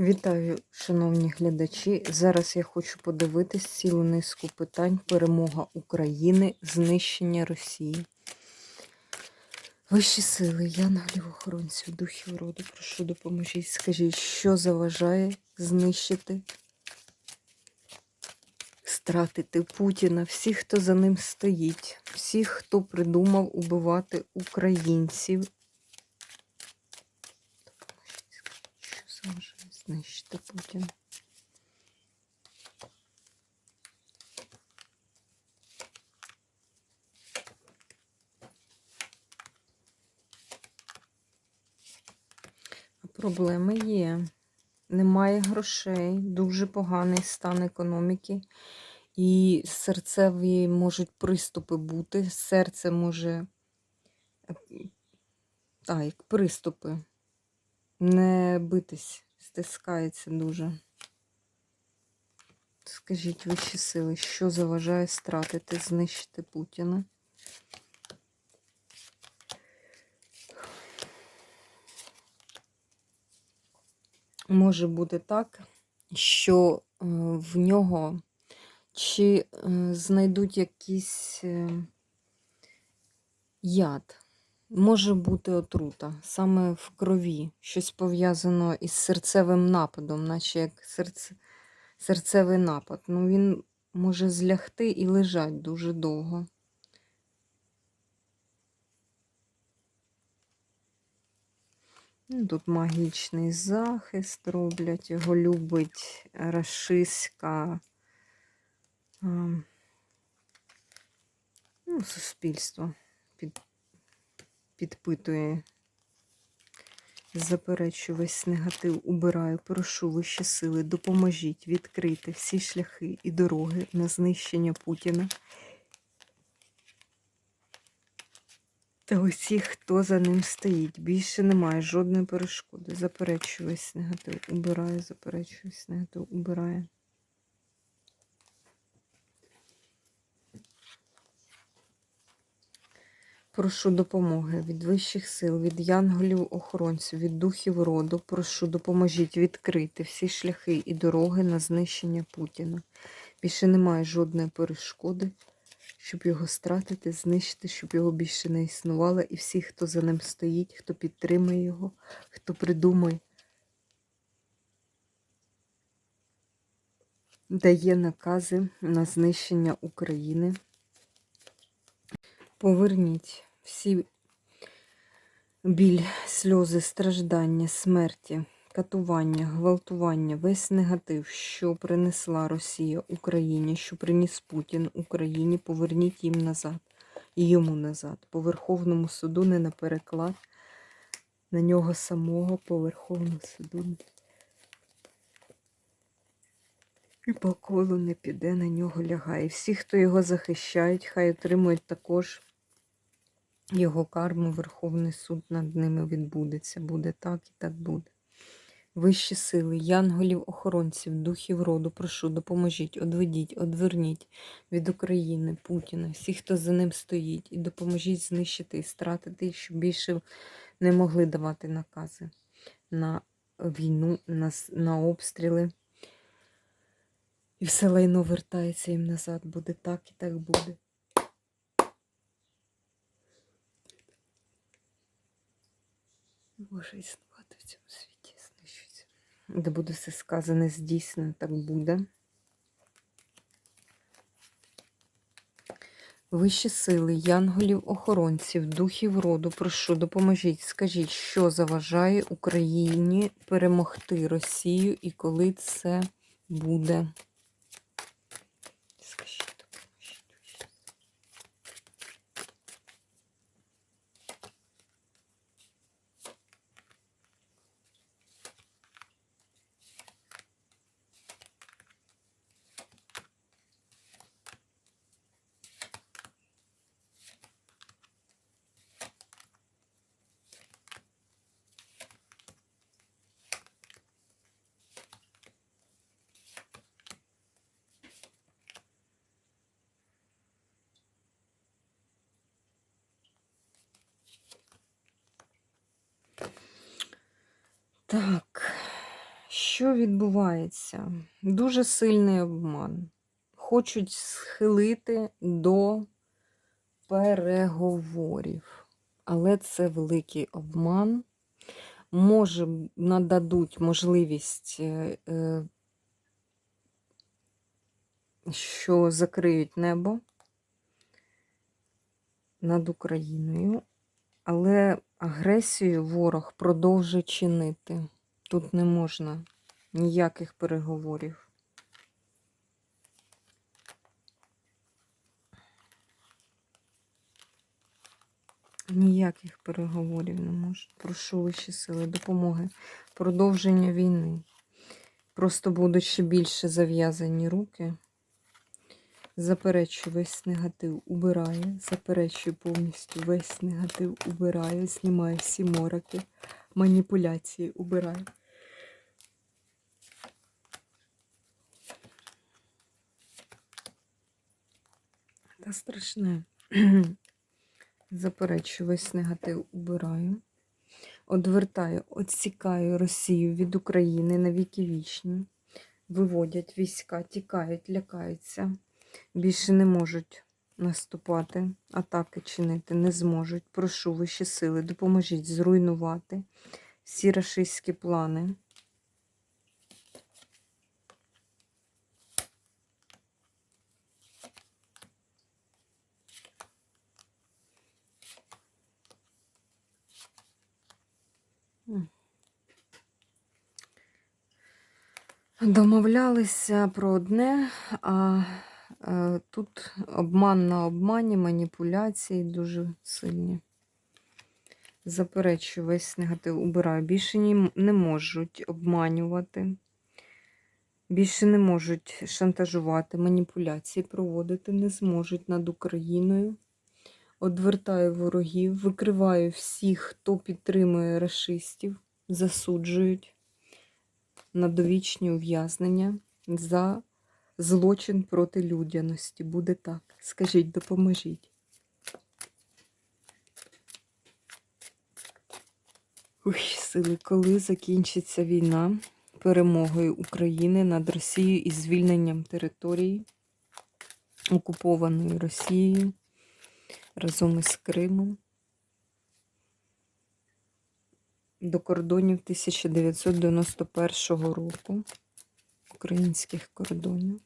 Вітаю, шановні глядачі. Зараз я хочу подивитись цілу низку питань. Перемога України, знищення Росії. Вищі сили, янголів, охоронців, духів роду, прошу допоможіть. Скажіть, що заважає знищити, стратити Путіна, всіх, хто за ним стоїть, всіх, хто придумав убивати українців. Допоможіть, скажіть, що заважає знищити Путіна. Проблеми є. Немає грошей, дуже поганий стан економіки. І серцеві можуть приступи бути. Серце може. Так, як приступи. Не битись, стискається дуже. Скажіть вищі сили, що заважає стратити, знищити Путіна? Може бути так, що е, в нього чи е, знайдуть якийсь е, яд. Може бути отрута, саме в крові, щось пов'язано із серцевим нападом, наче як серце, серцевий напад. Ну, він може злягти і лежать дуже довго. Ну, Тут магічний захист роблять, його любить рашистська ну, суспільство під, підпитує. Заперечу весь негатив, убираю, прошу вищі сили, допоможіть відкрити всі шляхи і дороги на знищення Путіна та усіх, хто за ним стоїть. Більше немає жодної перешкоди. Заперечу весь негатив, убираю, заперечу весь негатив, убираю. Прошу допомоги від вищих сил, від янголів-охоронців, від духів роду. Прошу, допоможіть відкрити всі шляхи і дороги на знищення Путіна. Більше немає жодної перешкоди, щоб його стратити, знищити, щоб його більше не існувало. І всі, хто за ним стоїть, хто підтримує його, хто придумає, дає накази на знищення України. Поверніть всі біль, сльози, страждання, смерті, катування, гвалтування, весь негатив, що принесла Росія Україні, що приніс Путін Україні, поверніть їм назад і йому назад. По Верховному суду не на переклад, на нього самого по Верховному суду. І по колу не піде, на нього лягає. Всі, хто його захищають, хай отримують також його карму, Верховний суд над ними відбудеться. Буде так і так буде. Вищі сили, янголів, охоронців, духів роду, прошу, допоможіть, одведіть, одверніть від України, Путіна, всіх, хто за ним стоїть, і допоможіть знищити і стратити, щоб більше не могли давати накази на війну, на, на обстріли. І все лайно вертається їм назад. Буде так і так буде. Може існувати в цьому світі, знищується. Де буде все сказане, здійснено, так буде. Вищі сили, янголів, охоронців, духів роду, прошу, допоможіть, скажіть, що заважає Україні перемогти Росію і коли це буде. Так, Що відбувається? Дуже сильний обман. Хочуть схилити до переговорів. Але це великий обман. Може, нададуть можливість, е, е, що закриють небо над Україною, але агресію ворог продовжує чинити. Тут не можна ніяких переговорів. Ніяких переговорів не можна. Прошу вищі сили, допомоги. Продовження війни. Просто будуть ще більше зав'язані руки. Заперечую весь негатив, убираю. Заперечую повністю весь негатив, убираю. Знімаю всі мороки, маніпуляції, убираю. Та страшне. Заперечую весь негатив, убираю. Одвертаю, відсікаю Росію від України на віки вічні. Виводять війська, тікають, лякаються. Більше не можуть наступати, атаки чинити не зможуть. Прошу вищі сили, допоможіть зруйнувати всі рашистські плани. Домовлялися про одне, а тут обман на обмані, маніпуляції дуже сильні. Заперечую весь негатив, убираю. Більше не можуть обманювати, більше не можуть шантажувати, маніпуляції проводити не зможуть над Україною. Одвертаю ворогів, викриваю всіх, хто підтримує расистів, засуджують на довічні ув'язнення за злочин проти людяності. Буде так. Скажіть, допоможіть. Ух, сили, коли закінчиться війна перемогою України над Росією і звільненням території, окупованої Росією разом із Кримом. до кордонів 1991 року, українських кордонів.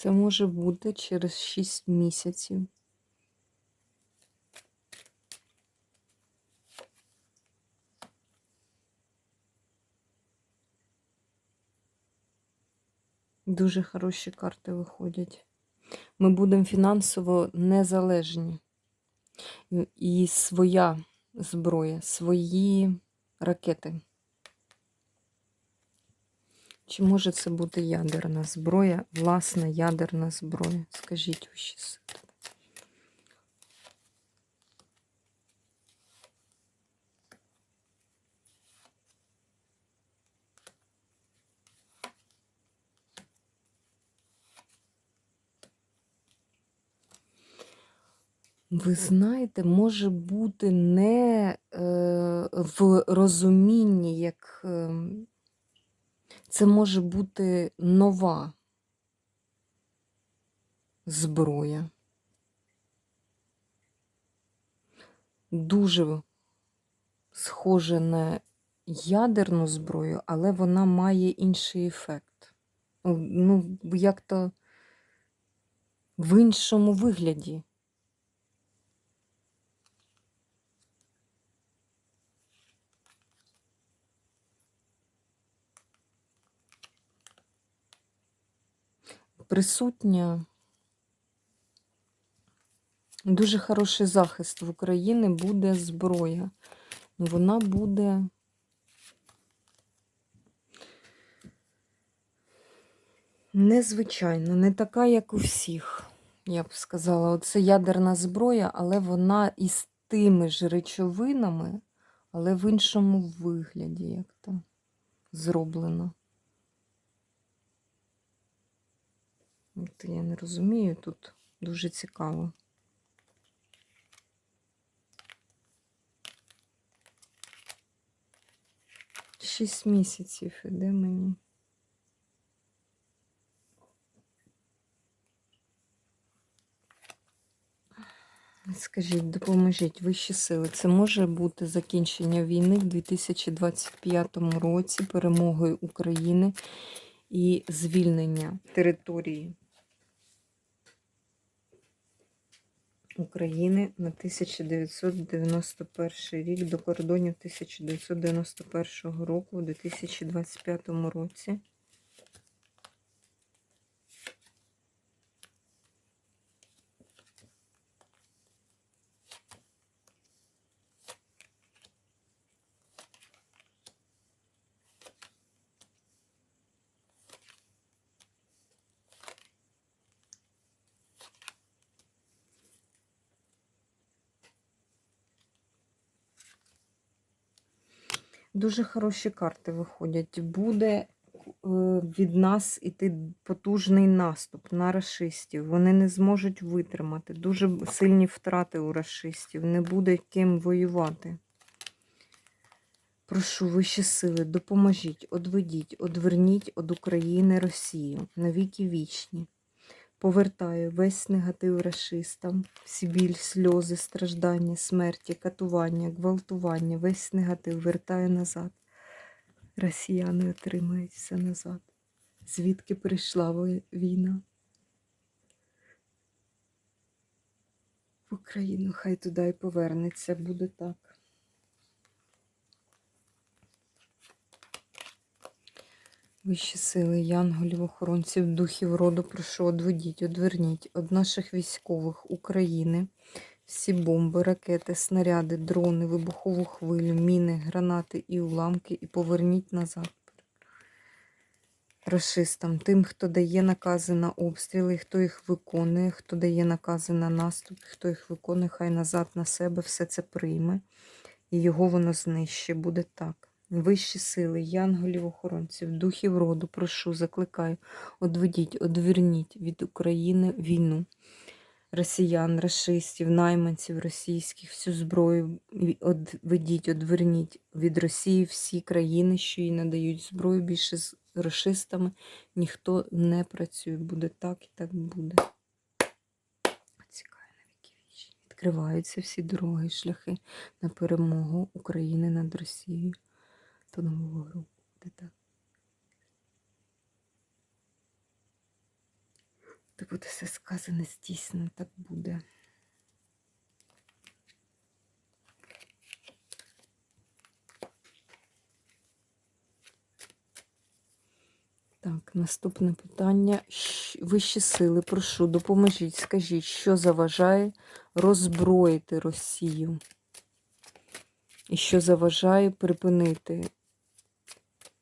Це може бути через 6 місяців. Дуже хороші карти виходять. Ми будемо фінансово незалежні. І своя зброя, свої ракети. Чи може це бути ядерна зброя, власна ядерна зброя? Скажіть ви ще. Ви знаєте, може бути не е, в розумінні, як е, це може бути нова зброя. Дуже схоже на ядерну зброю, але вона має інший ефект. Ну, як то в іншому вигляді. Присутня. Дуже хороший захист в Україні буде зброя. Вона буде незвичайна, не така, як у всіх, я б сказала. Оце ядерна зброя, але вона із тими ж речовинами, але в іншому вигляді, як то зроблена. От я не розумію, тут дуже цікаво. Шість місяців іде мені. Скажіть, допоможіть вищі сили. Це може бути закінчення війни в 2025 році, перемогою України і звільнення території України на 1991 рік до кордонів 1991 року у 2025 році. Дуже хороші карти виходять. Буде е, від нас іти потужний наступ на расистів. Вони не зможуть витримати. Дуже сильні втрати у расистів. Не буде ким воювати. Прошу вищі сили, допоможіть, одведіть, одверніть від України Росію навіки вічні. Повертаю весь негатив расистам, всі біль, сльози, страждання, смерті, катування, гвалтування, весь негатив вертаю назад. Росіяни отримають все назад. Звідки прийшла війна? В Україну хай туди і повернеться, буде так. Вищі сили, янголів, охоронців, духів роду, прошу, одведіть, одверніть від наших військових України всі бомби, ракети, снаряди, дрони, вибухову хвилю, міни, гранати і уламки, і поверніть назад. Рашистам, тим, хто дає накази на обстріли, хто їх виконує, хто дає накази на наступ, хто їх виконує, хай назад на себе все це прийме, і його воно знищить. Буде так. Вищі сили, янголів, охоронців, духів роду, прошу, закликаю, одведіть, одверніть від України війну. Росіян, расистів, найманців російських, всю зброю одведіть, одверніть від Росії всі країни, що їй надають зброю. Більше з расистами ніхто не працює. Буде так і так буде. Відкриваються всі дороги, шляхи на перемогу України над Росією то нового року. Буде так. Та буде все сказане, здійснено, так буде. Так, наступне питання. Вищі сили, прошу, допоможіть, скажіть, що заважає роззброїти Росію? І що заважає припинити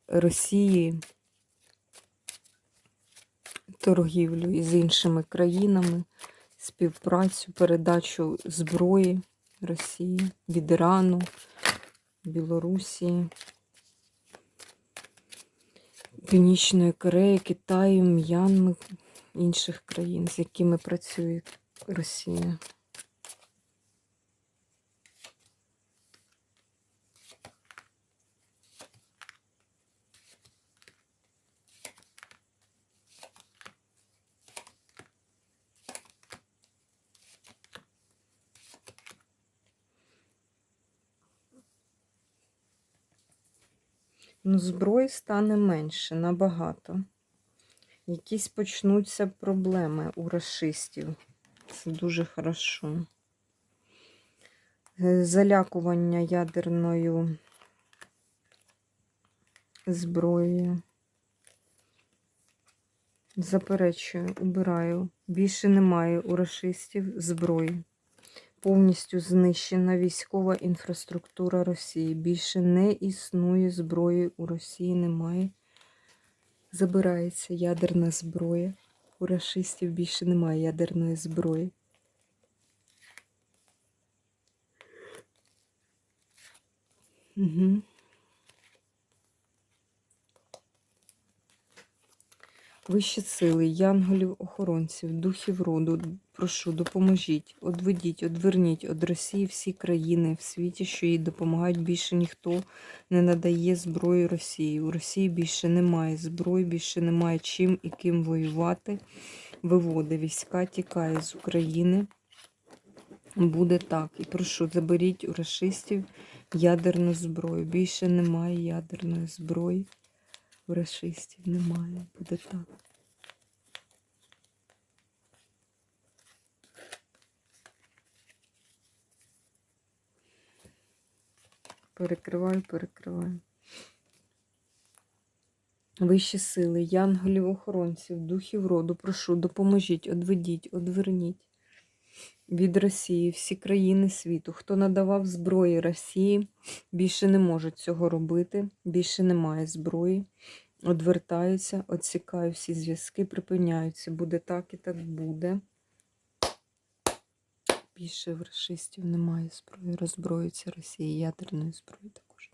Росії торгівлю із іншими країнами, співпрацю, передачу зброї Росії від Ірану, Білорусі, Північної Кореї, Китаю, М'янми, інших країн, з якими працює Росія. Ну, зброї стане менше набагато. Якісь почнуться проблеми у расистів. Це дуже хорошо. Е, Залякування ядерною зброєю. Заперечую, убираю. Більше немає у расистів зброї. Повністю знищена військова інфраструктура Росії. Більше не існує зброї у Росії, немає. Забирається ядерна зброя. У расистів більше немає ядерної зброї. Угу. Вищі сили, янголів, охоронців, духів роду, прошу, допоможіть, одведіть, одверніть від Росії всі країни в світі, що їй допомагають. Більше ніхто не надає зброї Росії. У Росії більше немає зброї, більше немає чим і ким воювати. Виводи війська, тікає з України. Буде так. І прошу, заберіть у расистів ядерну зброю. Більше немає ядерної зброї. У расистів немає. Буде так. Перекриваю, перекриваю. Вищі сили, янголів, охоронців, духів роду, прошу, допоможіть, одведіть, одверніть від Росії всі країни світу. Хто надавав зброї Росії, більше не можуть цього робити, більше немає зброї. Одвертаються, відсікаю всі зв'язки, припиняються. Буде так і так буде. Більше в расистів немає зброї. Роззброюється Росія, ядерної зброї також.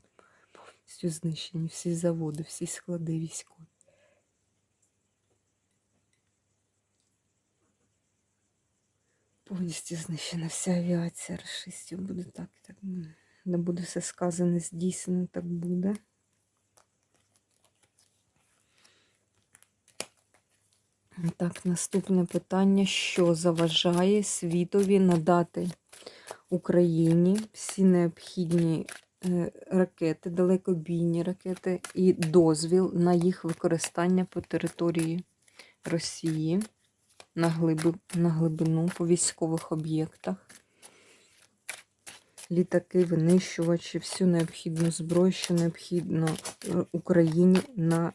Повністю знищені всі заводи, всі склади військові. Повністю знищена вся авіація расистів. Буде так і так буде. Не буде все сказане, здійснено, так буде. Так, наступне питання: що заважає світові надати Україні всі необхідні е, ракети, далекобійні ракети і дозвіл на їх використання по території Росії на, глиби, на глибину по військових об'єктах? Літаки, винищувачі, всю необхідну зброю, що необхідно е, Україні на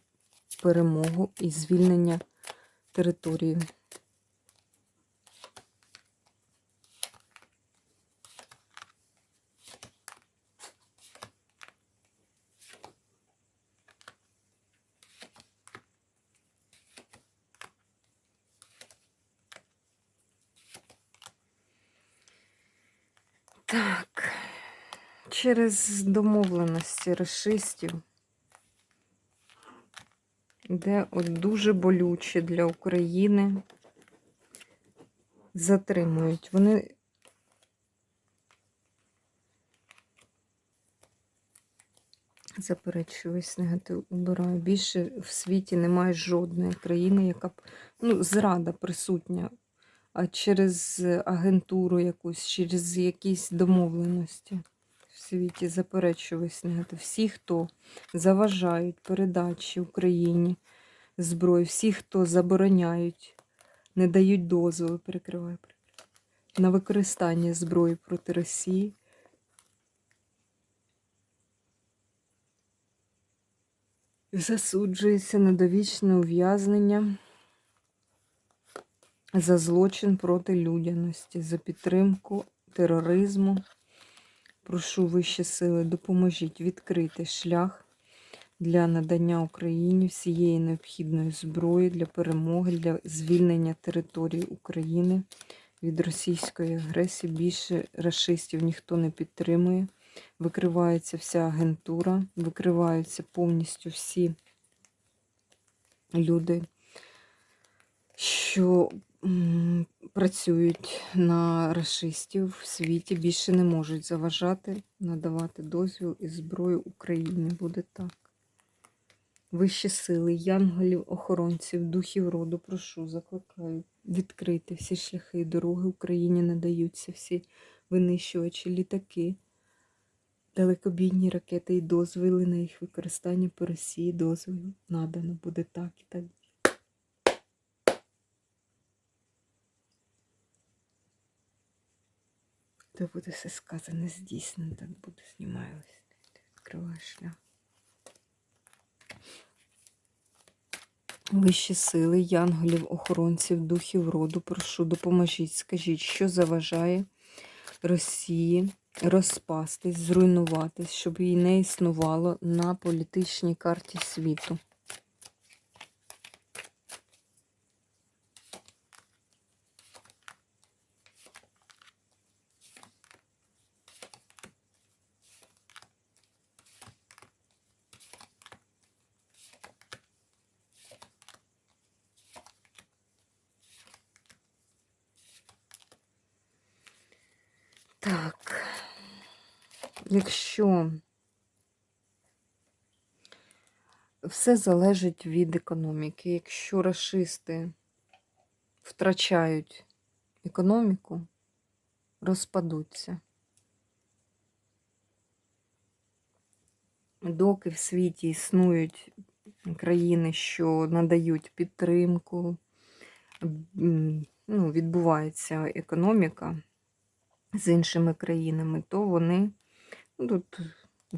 перемогу і звільнення території. Так, через домовленості расистів де от дуже болюче для України затримують. Вони заперечую весь негатив убираю. Більше в світі немає жодної країни, яка б ну, зрада присутня, а через агентуру якусь, через якісь домовленості. Світі заперечую весь негатив. Всі, хто заважають передачі Україні зброї, всі, хто забороняють, не дають дозволу, перекриваю, перекриваю, на використання зброї проти Росії. Засуджується на довічне ув'язнення за злочин проти людяності, за підтримку тероризму. Прошу вищі сили, допоможіть відкрити шлях для надання Україні всієї необхідної зброї для перемоги, для звільнення території України від російської агресії. Більше расистів ніхто не підтримує. Викривається вся агентура, викриваються повністю всі люди, що працюють на расистів в світі, більше не можуть заважати, надавати дозвіл і зброю Україні. Буде так. Вищі сили, янголів, охоронців, духів роду, прошу, закликаю відкрити всі шляхи дороги Україні надаються, всі винищувачі, літаки, далекобійні ракети і дозвіли на їх використання по Росії. Дозвіл надано буде так і так. То буде все сказане, здійснено, так буде, знімаю. Відкриваю шлях. Вищі сили, янголів, охоронців, духів роду, прошу, допоможіть, скажіть, що заважає Росії розпастись, зруйнуватись, щоб її не існувало на політичній карті світу. Так, якщо все залежить від економіки, якщо расисти втрачають економіку, розпадуться. Доки в світі існують країни, що надають підтримку, ну, відбувається економіка з іншими країнами, то вони, тут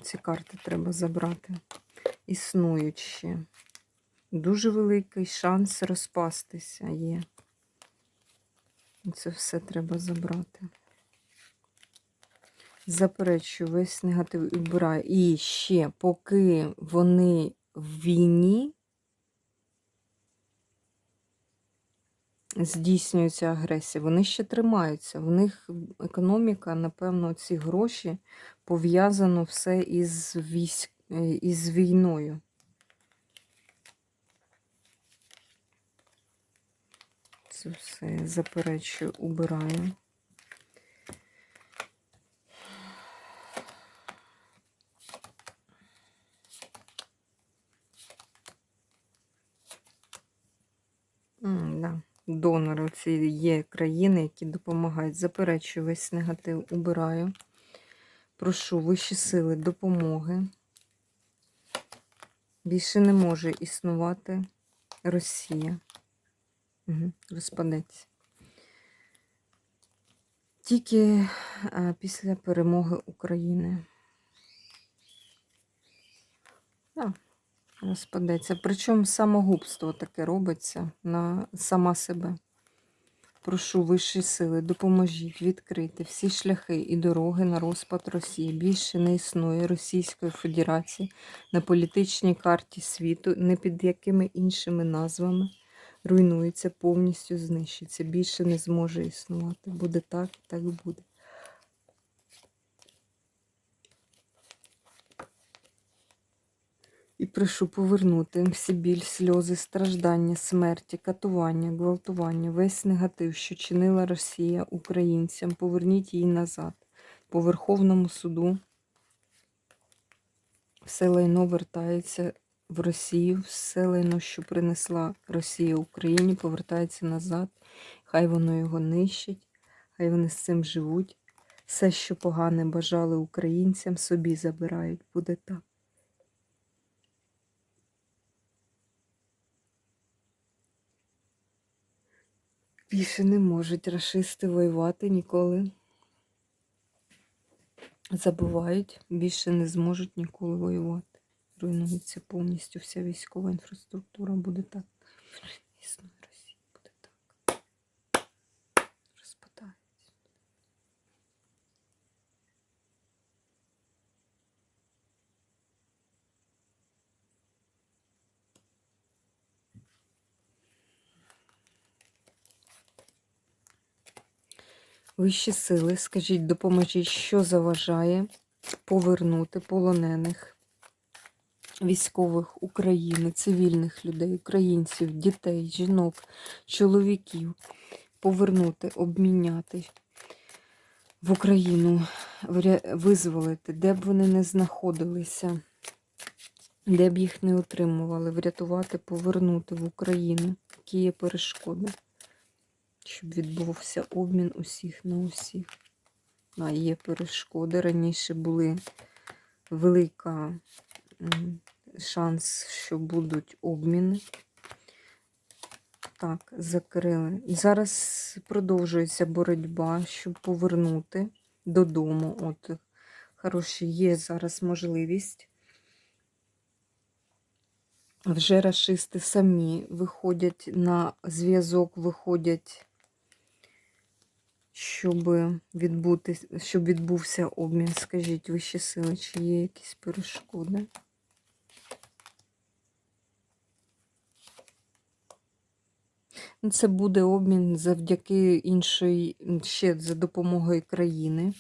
ці карти треба забрати, існують ще. Дуже великий шанс розпастися є. Це все треба забрати. Заперечую, весь негатив убираю. І ще, поки вони в війні, здійснюється агресія, вони ще тримаються. В них економіка, напевно, ці гроші пов'язано все із, військ... із війною. Це все заперечую, убираю. М, да. Донори ці є країни, які допомагають. Заперечую весь негатив, убираю. Прошу вищі сили допомоги. Більше не може існувати Росія. Угу, розпадеться. Тільки а, після перемоги України. Так, розпадеться. Причому самогубство таке робиться на сама себе. Прошу вищі сили, допоможіть відкрити всі шляхи і дороги на розпад Росії. Більше не існує Російської Федерації на політичній карті світу, не під якими іншими назвами руйнується, повністю знищиться. Більше не зможе існувати. Буде так, так і буде. І прошу повернути всі біль, сльози, страждання, смерті, катування, гвалтування, весь негатив, що чинила Росія українцям. Поверніть її назад. По Верховному суду все лайно вертається в Росію, все лайно, що принесла Росія Україні, повертається назад. Хай воно його нищить, хай вони з цим живуть. Все, що погане бажали українцям, собі забирають. Буде так. Більше не можуть рашисти воювати ніколи. Забувають, більше не зможуть ніколи воювати. Руйнується повністю вся військова інфраструктура. Буде так. Існує Росія, буде так. Розпадається. Вищі сили, скажіть, допоможіть, що заважає повернути полонених військових України, цивільних людей, українців, дітей, жінок, чоловіків, повернути, обміняти в Україну, визволити, де б вони не знаходилися, де б їх не отримували, врятувати, повернути в Україну, які є перешкоди щоб відбувався обмін усіх на усіх. А є перешкоди. Раніше були велика шанс, що будуть обміни. Так, закрили. Зараз продовжується боротьба, щоб повернути додому. От, хороші, є зараз можливість. Вже рашисти самі виходять на зв'язок, виходять щоб відбути, щоб відбувся обмін. Скажіть, вищі сили, чи є якісь перешкоди? Ну, Це буде обмін завдяки іншої, ще за допомогою країни.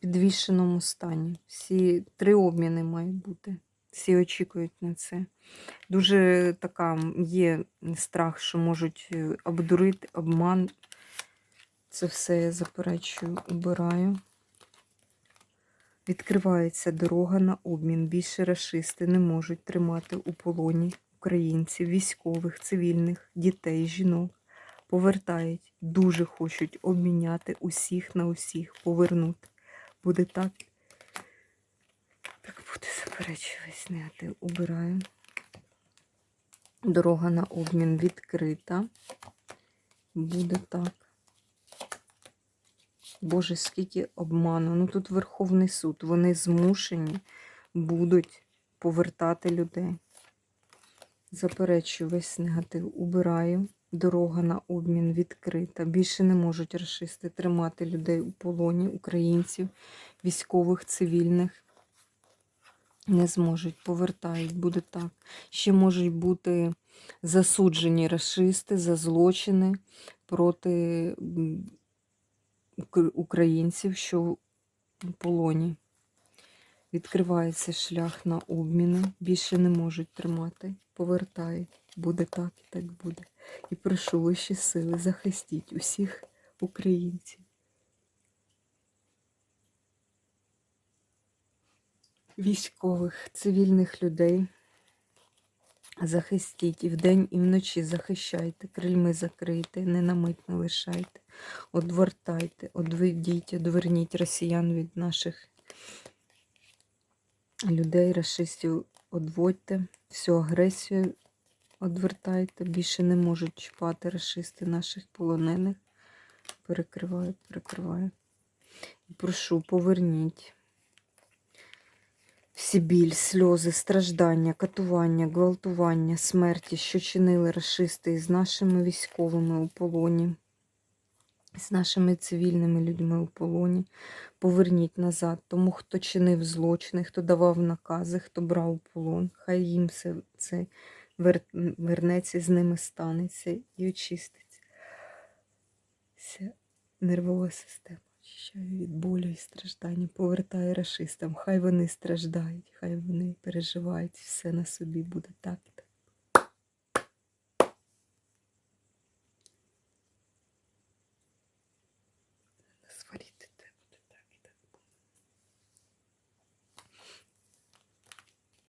Підвішеному стані. Всі три обміни мають бути. Всі очікують на це. Дуже така є страх, що можуть е, обдурити, обман. Це все я заперечую, убираю. Відкривається дорога на обмін. Більше рашисти не можуть тримати у полоні українців, військових, цивільних, дітей, жінок. Повертають, дуже хочуть обміняти усіх на усіх, повернути. Буде так. Буде заперечуватись негатив. Убираю. Дорога на обмін відкрита. Буде так. Боже, скільки обману. Ну тут Верховний суд. Вони змушені будуть повертати людей. Заперечую весь негатив. Убираю. Дорога на обмін відкрита. Більше не можуть расисти тримати людей у полоні, українців, військових, цивільних. Не зможуть, повертають, буде так. Ще можуть бути засуджені расисти за злочини проти українців, що в полоні. Відкривається шлях на обміни. Більше не можуть тримати. Повертають. Буде так і так буде. І прошу вищі сили, захистіть усіх українців. Військових, цивільних людей. Захистіть і вдень, і вночі захищайте, крильми закрийте, не на не лишайте. Одвертайте, одведіть, одверніть росіян від наших людей, расистів, одводьте, всю агресію одвертайте. Більше не можуть чіпати расисти наших полонених. Перекриваю, перекриваю. Прошу, поверніть. Всі біль, сльози, страждання, катування, гвалтування, смерті, що чинили расисти із нашими військовими у полоні, з нашими цивільними людьми у полоні. Поверніть назад тому, хто чинив злочини, хто давав накази, хто брав у полон. Хай їм все це вернеться, з ними станеться і очиститься. Нервова система. Очищаю від болю і страждання, повертаю расистам. Хай вони страждають, хай вони переживають, все на собі буде так.